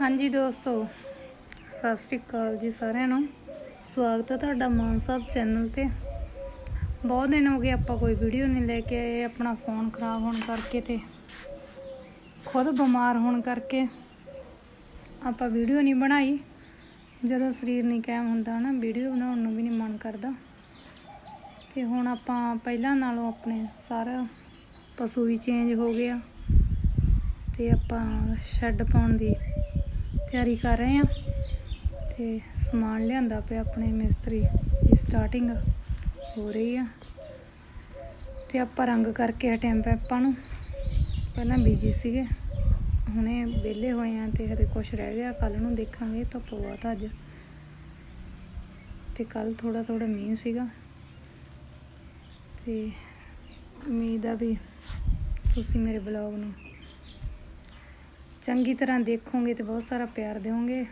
ਹਾਂਜੀ ਦੋਸਤੋ, ਸਤਿ ਸ੍ਰੀ ਅਕਾਲ ਜੀ ਸਾਰਿਆਂ ਨੂੰ। ਸਵਾਗਤ ਹੈ ਤੁਹਾਡਾ ਮਾਨ ਸਾਹਿਬ ਚੈਨਲ ਤੇ। ਬਹੁਤ ਦਿਨ ਹੋ ਗਏ ਆਪਾਂ ਕੋਈ ਵੀਡੀਓ ਨਹੀਂ ਲੈ ਕੇ ਆਏ, ਆਪਣਾ ਫੋਨ ਖਰਾਬ ਹੋਣ ਕਰਕੇ ਤੇ ਖੁਦ ਬਿਮਾਰ ਹੋਣ ਕਰਕੇ ਆਪਾਂ ਵੀਡੀਓ ਨਹੀਂ ਬਣਾਈ। ਜਦੋਂ ਸਰੀਰ ਨਹੀਂ ਕਾਇਮ ਹੁੰਦਾ ਨਾ, ਵੀਡੀਓ ਬਣਾਉਣ ਨੂੰ ਵੀ ਨਹੀਂ ਮਨ ਕਰਦਾ। ਤੇ ਹੁਣ ਆਪਾਂ ਪਹਿਲਾਂ ਨਾਲੋਂ ਆਪਣੇ ਸਾਰਾ ਪਸ਼ੂ ਵੀ ਚੇਂਜ ਹੋ ਗਿਆ ਤੇ ਆਪਾਂ ਸ਼ੈੱਡ ਪਾਉਣ ਦੀ ਤਿਆਰੀ ਕਰ ਰਹੇ ਆ ਤੇ ਸਮਾਨ ਲਿਆਂਦਾ ਪਿਆ ਆਪਣੇ ਮਿਸਤਰੀ ਦੀ ਸਟਾਰਟਿੰਗ ਹੋ ਰਹੀ ਆ। ਤੇ ਆਪਾਂ ਰੰਗ ਕਰਕੇ ਹਟਿਆਂ ਪੈਪਾਂ ਨੂੰ। ਪਹਿਲਾਂ ਬੀਜੀ ਸੀਗੇ, ਹੁਣੇ ਵਿਹਲੇ ਹੋਏ ਆ ਤੇ ਹਜੇ ਕੁਝ ਰਹਿ ਗਿਆ। ਕੱਲ ਨੂੰ ਦੇਖਾਂਗੇ, ਧੁੱਪ ਬਹੁਤ ਅੱਜ। ਤੇ ਕੱਲ ਥੋੜਾ ਥੋੜਾ ਮੀਂਹ ਸੀਗਾ। ਤੇ ਉਮੀਦ ਆ ਵੀ ਤੁਸੀਂ ਮੇਰੇ ਬਲੌਗ ਨੂੰ ਚੰਗੀ ਤਰ੍ਹਾਂ ਦੇਖੋਗੇ ਤੇ ਬਹੁਤ ਸਾਰਾ ਪਿਆਰ ਦਿਓਗੇ।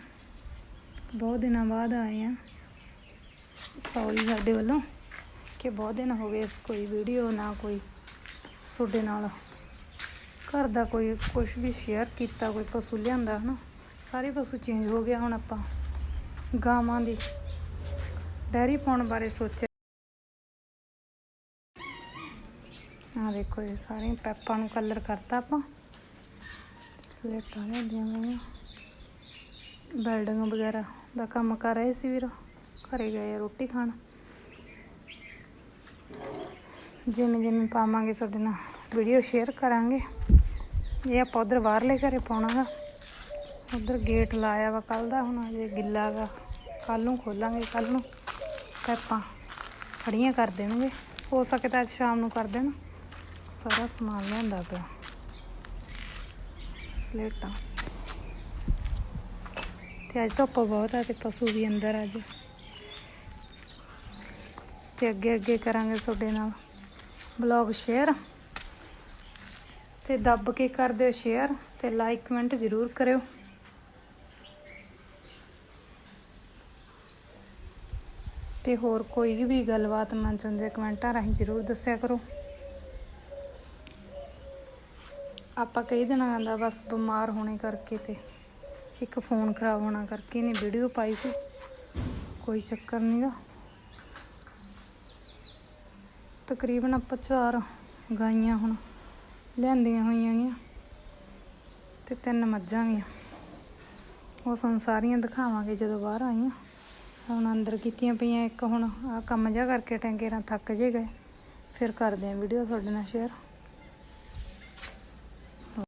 ਬਹੁਤ ਦਿਨਾਂ ਬਾਅਦ ਆਏ ਆ। ਸੌਰੀ ਸਾਡੇ ਵੱਲੋਂ ਕਿ ਬਹੁਤ ਦਿਨ ਹੋ ਗਏ ਇਸ ਕੋਈ ਵੀਡੀਓ ਨਾ ਕੋਈ ਤੁਹਾਡੇ ਨਾਲ। ਘਰ ਦਾ ਕੋਈ ਕੁਝ ਵੀ ਸ਼ੇਅਰ ਕੀਤਾ, ਕੋਈ ਪਸ਼ੂ ਲਿਆਂਦਾ, ਹਨਾ। ਸਾਰੇ ਪਸ਼ੂ ਚੇਂਜ ਹੋ ਗਿਆ ਹੁਣ ਆਪਾਂ ਗਾਵਾਂ ਦੀ। ਡੈਰੀ ਪਾਉਣ ਬਾਰੇ ਸੋਚਿਆ। ਆ ਦੇਖੋ ਇਹ ਸਾਰੇ ਪੈਪਾਂ ਨੂੰ ਕਲਰ ਕਰਤਾ ਆਪਾਂ। ਸਲੇਟਾਂ ਲੈਂਦੀਆਂ ਮੈਂ ਬਿਲਡਿੰਗ ਵਗੈਰਾ ਦਾ ਕੰਮ ਕਰ ਰਹੇ ਸੀ ਵੀਰ। ਘਰੇ ਗਏ ਰੋਟੀ ਖਾਣ। ਜਿਵੇਂ ਜਿਵੇਂ ਪਾਵਾਂਗੇ ਤੁਹਾਡੇ ਨਾਲ ਵੀਡੀਓ ਸ਼ੇਅਰ ਕਰਾਂਗੇ। ਇਹ ਆਪਾਂ ਉਧਰ ਬਾਹਰਲੇ ਘਰੇ ਪਾਉਣਾਗਾ। ਉਧਰ ਗੇਟ ਲਾਇਆ ਵਾ ਕੱਲ ਦਾ, ਹੁਣ ਅਜੇ ਗਿੱਲਾ ਵਾ ਕੱਲ ਨੂੰ ਖੋਲਾਂਗੇ ਕੱਲ ਨੂੰ ਪੈਪਾਂ ਖੜੀਆਂ ਕਰ ਦੇਣਗੇ। ਹੋ ਸਕੇ ਤਾਂ ਅੱਜ ਸ਼ਾਮ ਨੂੰ ਕਰ ਦੇਣ। ਸਾਰਾ ਸਮਾਨ ਲਿਆਂਦਾ ਪਿਆ। ਸਲੇਟਾਂ। ਤੇ ਅੱਜ ਧੁੱਪ ਬਹੁਤ ਆ ਤੇ ਪਸ਼ੂ ਵੀ ਅੰਦਰ ਅੱਜ। ਤੇ ਅੱਗੇ ਅੱਗੇ ਕਰਾਂਗੇ ਤੁਹਾਡੇ ਨਾਲ ਬਲੌਗ ਸ਼ੇਅਰ ਤੇ ਦੱਬ ਕੇ ਕਰ ਦਿਓ ਸ਼ੇਅਰ ਤੇ ਲਾਈਕ ਕਮੈਂਟ ਜ਼ਰੂਰ ਕਰਿਓ। ਤੇ ਹੋਰ ਕੋਈ ਵੀ ਗੱਲਬਾਤ ਮਨ ਚ ਕਮੈਂਟਾਂ ਰਾਹੀਂ ਜ਼ਰੂਰ ਦੱਸਿਆ ਕਰੋ। ਆਪਾਂ ਕਈ ਦਿਨਾਂ ਦਾ ਬਸ ਬਿਮਾਰ ਹੋਣੇ ਕਰਕੇ ਤੇ ਇੱਕ ਫੋਨ ਖਰਾਬ ਹੋਣਾ ਕਰਕੇ ਨੇ ਵੀਡੀਓ ਪਾਈ ਸੀ। ਕੋਈ ਚੱਕਰ ਨਹੀਂਗਾ ਤਕਰੀਬਨ ਆਪਾਂ ਚਾਰ ਗਾਈਆਂ ਹੁਣ ਲਿਆਂਦੀਆਂ ਹੋਈਆਂ ਗੀਆਂ ਤੇ ਤਿੰਨ ਮੱਝਾਂ ਗੀਆਂ ਉਹ ਸਾਨੂੰ ਸਾਰੀਆਂ ਦਿਖਾਵਾਂਗੇ ਜਦੋਂ ਬਾਹਰ ਆਈਆਂ। ਹੁਣ ਅੰਦਰ ਕੀਤੀਆਂ ਪਈਆਂ, ਇੱਕ ਹੁਣ ਆ ਕੰਮ ਜਿਹਾ ਕਰਕੇ ਟੈਂਕੇਰਾਂ ਥੱਕ ਜੇ ਗਏ। ਫਿਰ ਕਰਦੇ ਆਂ ਵੀਡੀਓ ਤੁਹਾਡੇ ਨਾਲ ਸ਼ੇਅਰ